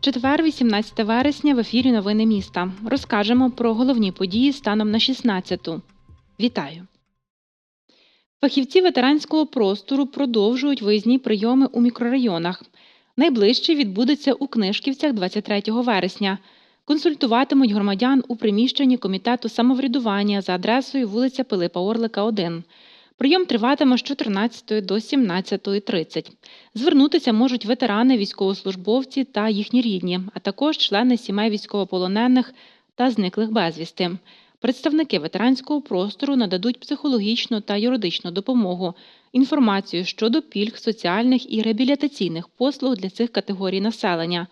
Четвер, 18 вересня, в ефірі Новини міста. Розкажемо про головні події станом на 16-ту. Вітаю! Фахівці ветеранського простору продовжують виїзні прийоми у мікрорайонах. Найближчий відбудеться у Книжківцях 23 вересня. Консультуватимуть громадян у приміщенні комітету самоврядування за адресою вулиця Пилипа Орлика, 1. Прийом триватиме з 14 до 17.30. Звернутися можуть ветерани, військовослужбовці та їхні рідні, а також члени сімей військовополонених та зниклих безвісти. Представники ветеранського простору нададуть психологічну та юридичну допомогу, інформацію щодо пільг, соціальних і реабілітаційних послуг для цих категорій населення,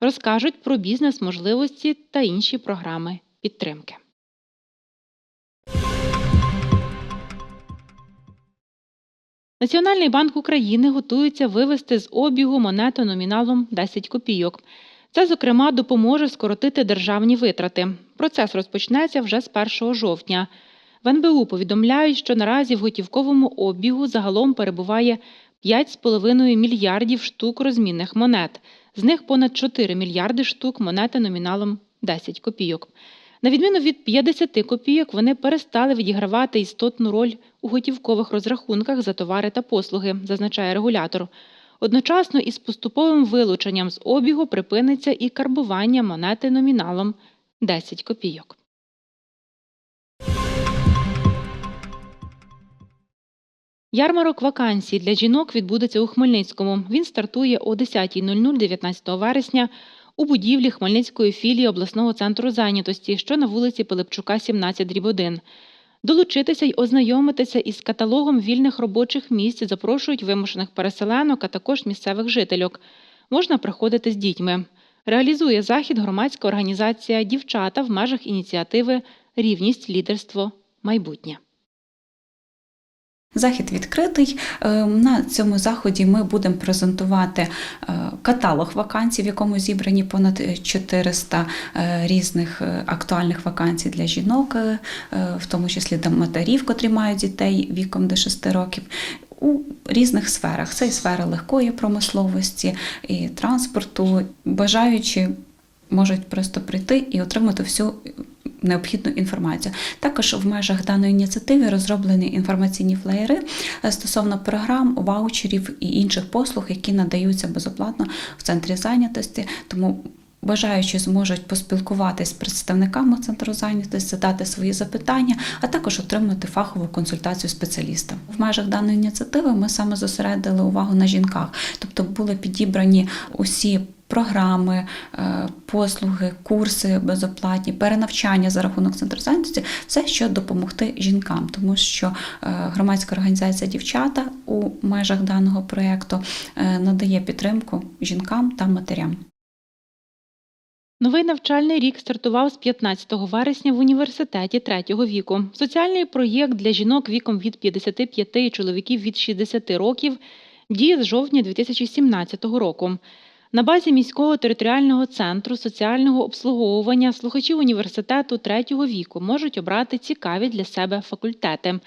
розкажуть про бізнес-можливості та інші програми підтримки. Національний банк України готується вивести з обігу монету номіналом 10 копійок. Це, зокрема, допоможе скоротити державні витрати. Процес розпочнеться вже з 1 жовтня. В НБУ повідомляють, що наразі в готівковому обігу загалом перебуває 5,5 мільярдів штук розмінних монет. З них понад 4 мільярди штук монети номіналом 10 копійок. На відміну від 50 копійок, вони перестали відігравати істотну роль у готівкових розрахунках за товари та послуги, зазначає регулятор. Одночасно із поступовим вилученням з обігу припиниться і карбування монети номіналом 10 копійок. Ярмарок вакансій для жінок відбудеться у Хмельницькому. Він стартує о 10.00 19 вересня у будівлі Хмельницької філії обласного центру зайнятості, що на вулиці Пилипчука, 17 дріб 1. Долучитися й ознайомитися із каталогом вільних робочих місць запрошують вимушених переселенок, а також місцевих жительок. Можна приходити з дітьми. Реалізує захід громадська організація Дівчата в межах ініціативи Рівність, лідерство, майбутнє. Захід відкритий. Е, На цьому заході ми будемо презентувати е, каталог вакансій, в якому зібрані понад 400 е, різних актуальних вакансій для жінок, в тому числі для матерів, котрі мають дітей віком до 6 років. У різних сферах це і сфера легкої промисловості, і транспорту. Бажаючи можуть просто прийти і отримати всю необхідну інформацію. Також в межах даної ініціативи розроблені інформаційні флеєри е, стосовно програм, ваучерів і інших послуг, які надаються безоплатно в центрі зайнятості. Тому Бажаючі зможуть поспілкуватися з представниками центру зайнятості, задати свої запитання, а також отримати фахову консультацію спеціаліста. В межах даної ініціативи ми саме зосередили увагу на жінках, тобто були підібрані усі. Програми, е, послуги, курси безоплатні, перенавчання за рахунок центру зайнятості все, що допомогти жінкам, тому що е, громадська організація дівчата у межах даного проєкту е, надає підтримку жінкам та матерям. Новий навчальний рік стартував з 15 вересня в університеті третього віку. Соціальний проєкт для жінок віком від 55 і чоловіків від 60 років діє з жовтня 2017 року. На базі міського територіального центру соціального обслуговування слухачі університету третього віку можуть обрати цікаві для себе факультети.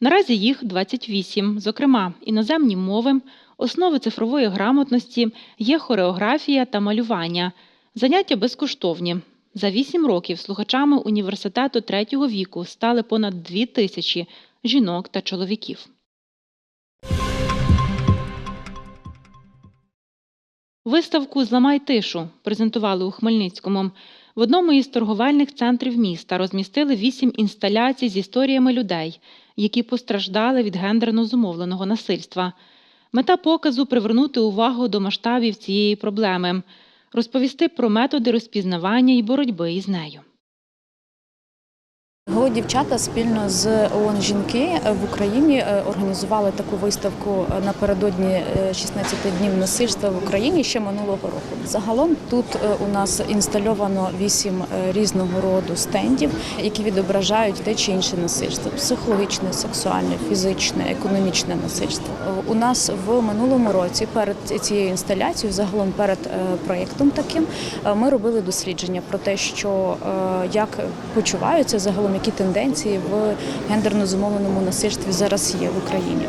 Наразі їх 28, зокрема, іноземні мови, основи цифрової грамотності, є хореографія та малювання. Заняття безкоштовні. За 8 років слухачами університету третього віку стали понад 2 тисячі жінок та чоловіків. Виставку Зламай тишу презентували у Хмельницькому. В одному із торговельних центрів міста розмістили вісім інсталяцій з історіями людей, які постраждали від гендерно зумовленого насильства. Мета показу привернути увагу до масштабів цієї проблеми, розповісти про методи розпізнавання і боротьби із нею. Голо дівчата спільно з ООН жінки в Україні е, організували таку виставку е, напередодні е, 16 днів насильства в Україні ще минулого року. Загалом тут е, у нас інстальовано вісім е, різного роду стендів, які відображають те чи інше насильство: психологічне, сексуальне, фізичне, економічне насильство. Е, У нас в минулому році перед цією інсталяцією, загалом перед е, проєктом таким, е, ми робили дослідження про те, що е, як почуваються загалом, які тенденції в гендерно зумовленому насильстві зараз є в Україні.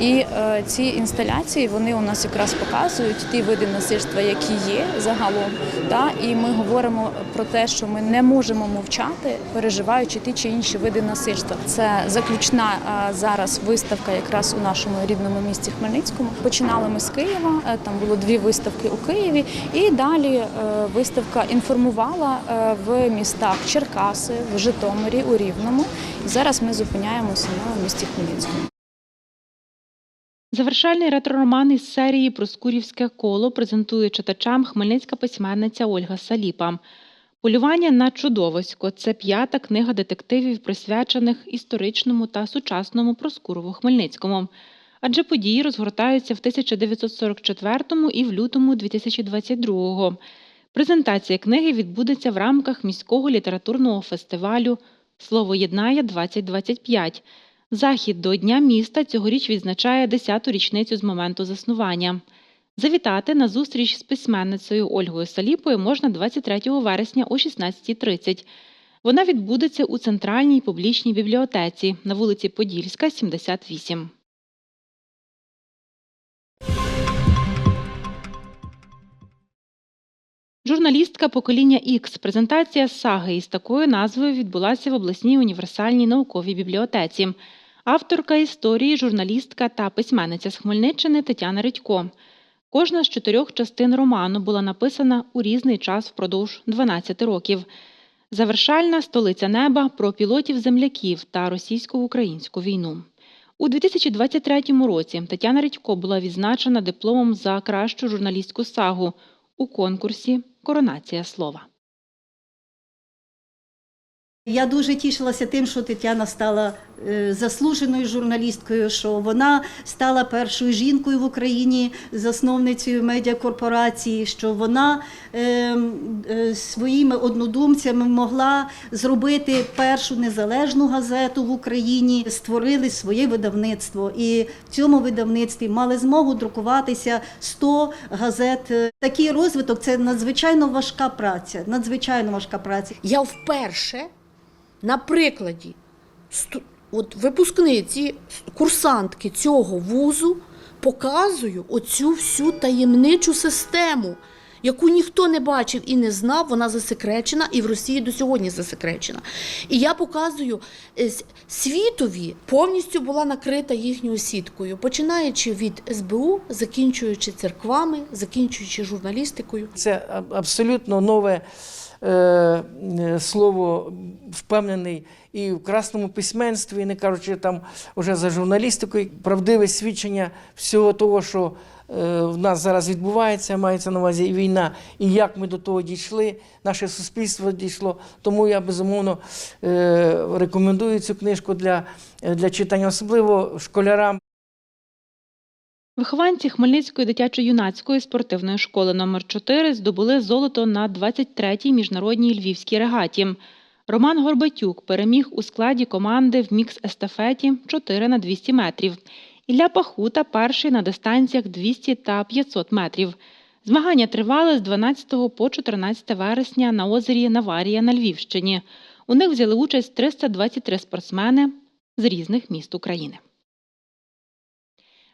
І е, ці інсталяції вони у нас якраз показують ті види насильства, які є загалом. Та? І ми говоримо про те, що ми не можемо мовчати, переживаючи ті чи інші види насильства. Це заключна е, зараз виставка, якраз у нашому рідному місті Хмельницькому. Починали ми з Києва. е, Там було дві виставки у Києві, і далі виставка інформувала в містах Черкаси, в Житомирі, у Рівному. І зараз ми зупиняємося на місті Хмельницькому. Завершальний ретро-роман із серії Проскурівське коло презентує читачам хмельницька письменниця Ольга Саліпа. Полювання на чудовисько це п'ята книга детективів, присвячених історичному та сучасному Проскурову Хмельницькому. Адже події розгортаються в 1944 і в лютому 2022-го. Презентація книги відбудеться в рамках міського літературного фестивалю Слово єднає 2025. Захід до Дня міста цьогоріч відзначає 10-ту річницю з моменту заснування. Завітати на зустріч з письменницею Ольгою Саліпою можна 23 вересня о 16.30. Вона відбудеться у центральній публічній бібліотеці на вулиці Подільська, 78. Журналістка покоління X. Презентація саги із такою назвою відбулася в обласній універсальній науковій бібліотеці. Авторка історії, журналістка та письменниця з Хмельниччини Тетяна Редько. Кожна з чотирьох частин роману була написана у різний час впродовж 12 років. Завершальна столиця неба про пілотів-земляків та російсько-українську війну. У 2023 році Тетяна Редько була відзначена дипломом за кращу журналістську сагу у конкурсі Коронація слова. Я дуже тішилася тим, що Тетяна стала е, заслуженою журналісткою, що вона стала першою жінкою в Україні, засновницею медіакорпорації, що вона е, е, своїми однодумцями могла зробити першу незалежну газету в Україні, створили своє видавництво. І в цьому видавництві мали змогу друкуватися 100 газет. Такий розвиток це надзвичайно важка праця. Надзвичайно важка праця. Я вперше на прикладі от випускниці, курсантки цього вузу показую оцю всю таємничу систему, яку ніхто не бачив і не знав, вона засекречена і в Росії до сьогодні засекречена. І я показую е, світові повністю була накрита їхньою сіткою, починаючи від СБУ, закінчуючи церквами, закінчуючи журналістикою. Це абсолютно нове слово, впевнений і в красному письменстві, не кажучи там уже за журналістикою, правдиве свідчення всього того, що е, в нас зараз відбувається, мається на увазі і війна, і як ми до того дійшли, наше суспільство дійшло. Тому я безумовно е, рекомендую цю книжку для, для читання, особливо школярам. Вихованці Хмельницької дитячо-юнацької спортивної школи номер 4 здобули золото на 23-й міжнародній львівській регаті. Роман Горбатюк переміг у складі команди в мікс-естафеті 4 на 200 метрів. Ілля Пахута перший на дистанціях 200 та 500 метрів. Змагання тривали з 12 по 14 вересня на озері Наварія на Львівщині. У них взяли участь 323 спортсмени з різних міст України.